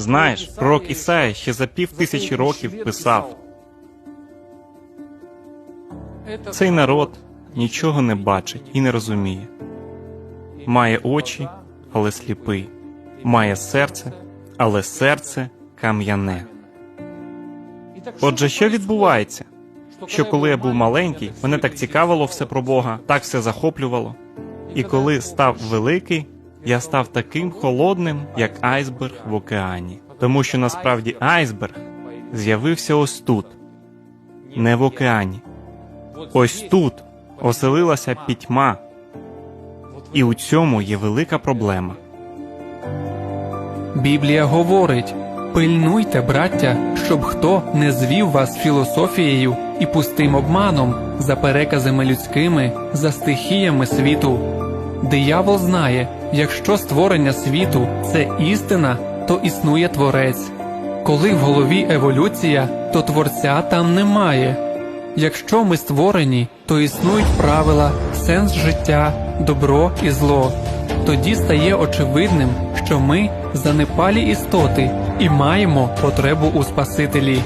Знаєш, пророк Ісая ще за пів тисячі років писав: цей народ нічого не бачить і не розуміє. Має очі, але сліпий, має серце, але серце кам'яне. Отже, що відбувається? Що коли я був маленький, мене так цікавило все про Бога, так все захоплювало. І коли став великий, я став таким холодним, як айсберг в океані. Тому що насправді айсберг з'явився ось тут, не в океані. Ось тут оселилася пітьма. І у цьому є велика проблема. Біблія говорить: пильнуйте, браття, щоб хто не звів вас філософією і пустим обманом за переказами людськими, за стихіями світу. Диявол знає, якщо створення світу це істина, то існує творець. Коли в голові еволюція, то творця там немає. Якщо ми створені, то існують правила, сенс життя, добро і зло. Тоді стає очевидним, що ми занепалі істоти і маємо потребу у Спасителі.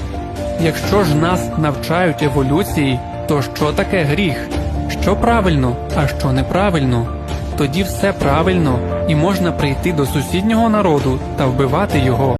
Якщо ж нас навчають еволюції, то що таке гріх? Що правильно, а що неправильно? Тоді все правильно, і можна прийти до сусіднього народу та вбивати його.